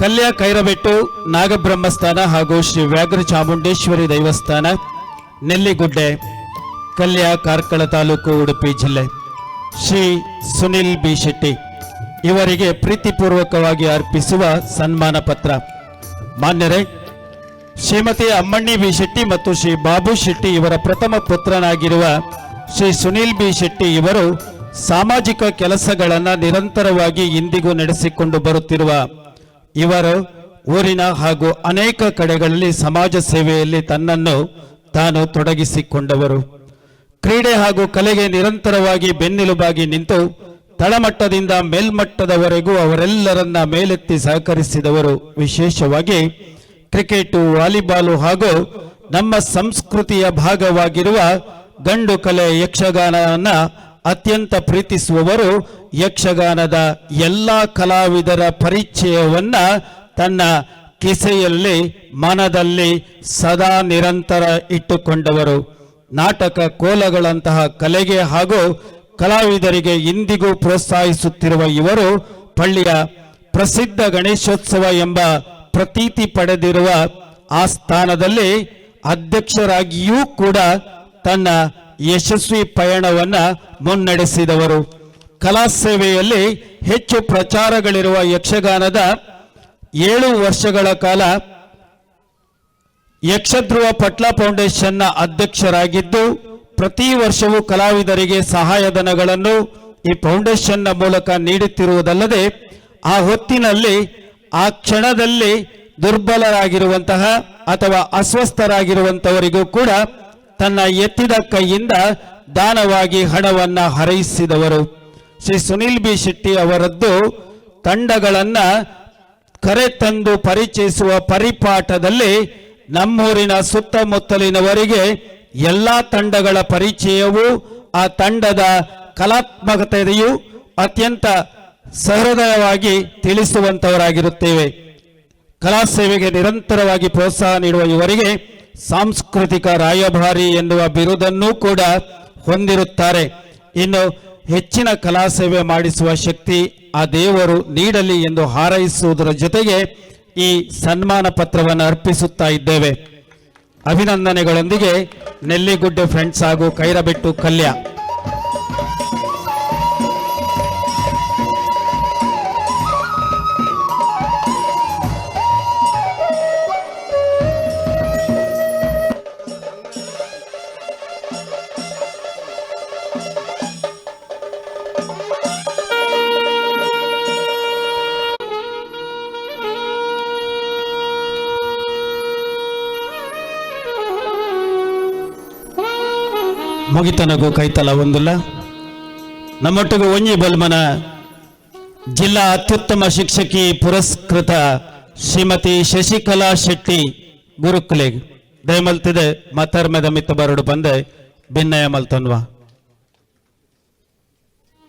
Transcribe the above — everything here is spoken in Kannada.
ಕಲ್ಯ ಕೈರಬೆಟ್ಟು, ನಾಗಬ್ರಹ್ಮಸ್ಥಾನ ಹಾಗೂ ಶ್ರೀ ವ್ಯಾಘ್ರ ಚಾಮುಂಡೇಶ್ವರಿ ದೇವಸ್ಥಾನ, ನೆಲ್ಲಿಗುಡ್ಡೆ, ಕಲ್ಯ ಕಾರ್ಕಳ ತಾಲೂಕು, ಉಡುಪಿ ಜಿಲ್ಲೆ. ಶ್ರೀ ಸುನಿಲ್ ಬಿ. ಶೆಟ್ಟಿ ಇವರಿಗೆ ಪ್ರೀತಿಪೂರ್ವಕವಾಗಿ ಅರ್ಪಿಸುವ ಸನ್ಮಾನ ಪತ್ರ. ಮಾನ್ಯರೇ, ಶ್ರೀಮತಿ ಅಮ್ಮಣ್ಣಿ ಬಿ. ಶೆಟ್ಟಿ ಮತ್ತು ಶ್ರೀ ಬಾಬು ಶೆಟ್ಟಿ ಇವರ ಪ್ರಥಮ ಪುತ್ರನಾಗಿರುವ ಶ್ರೀ ಸುನೀಲ್ ಬಿ. ಶೆಟ್ಟಿ ಇವರು ಸಾಮಾಜಿಕ ಕೆಲಸಗಳನ್ನು ನಿರಂತರವಾಗಿ ಇಂದಿಗೂ ನಡೆಸಿಕೊಂಡು ಬರುತ್ತಿರುವ ಇವರು ಊರಿನ ಹಾಗೂ ಅನೇಕ ಕಡೆಗಳಲ್ಲಿ ಸಮಾಜ ಸೇವೆಯಲ್ಲಿ ತನ್ನನ್ನು ತಾನು ತೊಡಗಿಸಿಕೊಂಡವರು. ಕ್ರೀಡೆ ಹಾಗೂ ಕಲೆಗೆ ನಿರಂತರವಾಗಿ ಬೆನ್ನೆಲುಬಾಗಿ ನಿಂತು ತಳಮಟ್ಟದಿಂದ ಮೇಲ್ಮಟ್ಟದವರೆಗೂ ಅವರೆಲ್ಲರನ್ನ ಮೇಲೆತ್ತಿ ಸಹಕರಿಸಿದವರು. ವಿಶೇಷವಾಗಿ ಕ್ರಿಕೆಟು, ವಾಲಿಬಾಲು ಹಾಗೂ ನಮ್ಮ ಸಂಸ್ಕೃತಿಯ ಭಾಗವಾಗಿರುವ ಗಂಡು ಕಲೆ ಯಕ್ಷಗಾನವನ್ನ ಅತ್ಯಂತ ಪ್ರೀತಿಸುವವರು ಯಕ್ಷಗಾನದ ಎಲ್ಲ ಕಲಾವಿದರ ಪರಿಚಯವನ್ನ ತನ್ನ ಕಿಸೆಯಲ್ಲಿ, ಮನದಲ್ಲಿ ಸದಾ ನಿರಂತರ ಇಟ್ಟುಕೊಂಡವರು. ನಾಟಕ ಕೋಲಗಳಂತಹ ಕಲೆಗೆ ಹಾಗೂ ಕಲಾವಿದರಿಗೆ ಇಂದಿಗೂ ಪ್ರೋತ್ಸಾಹಿಸುತ್ತಿರುವ ಇವರು ಪಳ್ಳಿಯ ಪ್ರಸಿದ್ಧ ಗಣೇಶೋತ್ಸವ ಎಂಬ ಪ್ರತೀತಿ ಪಡೆದಿರುವ ಆ ಸ್ಥಾನದಲ್ಲಿ ಅಧ್ಯಕ್ಷರಾಗಿಯೂ ಕೂಡ ತನ್ನ ಯಶಸ್ವಿ ಪಯಣವನ್ನು ಮುನ್ನಡೆಸಿದವರು. ಕಲಾ ಸೇವೆಯಲ್ಲಿ ಹೆಚ್ಚು ಪ್ರಚಾರಗಳಿರುವ ಯಕ್ಷಗಾನದ ಏಳು ವರ್ಷಗಳ ಕಾಲ ಯಕ್ಷಧ್ರುವ ಪಟ್ಲ ಫೌಂಡೇಶನ್ನ ಅಧ್ಯಕ್ಷರಾಗಿದ್ದು, ಪ್ರತಿ ವರ್ಷವೂ ಕಲಾವಿದರಿಗೆ ಸಹಾಯಧನಗಳನ್ನು ಈ ಫೌಂಡೇಶನ್ನ ಮೂಲಕ ನೀಡುತ್ತಿರುವುದಲ್ಲದೆ, ಆ ಹೊತ್ತಿನಲ್ಲಿ ಆ ಕ್ಷಣದಲ್ಲಿ ದುರ್ಬಲರಾಗಿರುವಂತಹ ಅಥವಾ ಅಸ್ವಸ್ಥರಾಗಿರುವಂತವರಿಗೂ ಕೂಡ ತನ್ನ ಎತ್ತಿದ ಕೈಯಿಂದ ದಾನವಾಗಿ ಹಣವನ್ನು ಹರೈಸಿದವರು ಶ್ರೀ ಸುನಿಲ್ ಬಿ ಶೆಟ್ಟಿ ಅವರದ್ದು ತಂಡಗಳನ್ನು ಕರೆತಂದು ಪರಿಚಯಿಸುವ ಪರಿಪಾಠದಲ್ಲಿ ನಮ್ಮೂರಿನ ಸುತ್ತಮುತ್ತಲಿನವರಿಗೆ ಎಲ್ಲ ತಂಡಗಳ ಪರಿಚಯವೂ, ಆ ತಂಡದ ಕಲಾತ್ಮಕತೆಯು ಅತ್ಯಂತ ಸಹೃದಯವಾಗಿ ತಿಳಿಸುವಂತವರಾಗಿರುತ್ತೇವೆ. ಕಲಾ ಸೇವೆಗೆ ನಿರಂತರವಾಗಿ ಪ್ರೋತ್ಸಾಹ ನೀಡುವ ಇವರಿಗೆ ಸಾಂಸ್ಕೃತಿಕ ರಾಯಭಾರಿ ಎನ್ನುವ ಬಿರುದನ್ನು ಕೂಡ ಹೊಂದಿರುತ್ತಾರೆ. ಇನ್ನು ಹೆಚ್ಚಿನ ಕಲಾ ಸೇವೆ ಮಾಡಿಸುವ ಶಕ್ತಿ ಆ ದೇವರು ನೀಡಲಿ ಎಂದು ಹಾರೈಸುವುದರ ಜೊತೆಗೆ ಈ ಸನ್ಮಾನ ಪತ್ರವನ್ನು ಅರ್ಪಿಸುತ್ತಾ ಇದ್ದೇವೆ. ಅಭಿನಂದನೆಗಳೊಂದಿಗೆ ನೆಲ್ಲಿಗುಡ್ಡೆ ಫ್ರೆಂಡ್ಸ್ ಹಾಗೂ ಕೈರಬೆಟ್ಟು ಕಲ್ಯ. ಮುಗಿತನಗೂ ಕೈತಲ ಒಂದಿಲ್ಲ ನಮ್ಮೊಟ್ಟಿಗೆ ಒಂಜಿ ಬಲ್ಮನ ಜಿಲ್ಲಾ ಅತ್ಯುತ್ತಮ ಶಿಕ್ಷಕಿ ಪುರಸ್ಕೃತ ಶ್ರೀಮತಿ ಶಶಿಕಲಾ ಶೆಟ್ಟಿ ಗುರುಕುಲೆಗ್ ದಯಮಲ್ತಿದೆ ಮತರ್ಮದ ಮಿತ್ತ ಬರಡು ಬಂದೆ, ಭಿನ್ನಯ ಮಲ್ತನ್ವಾ.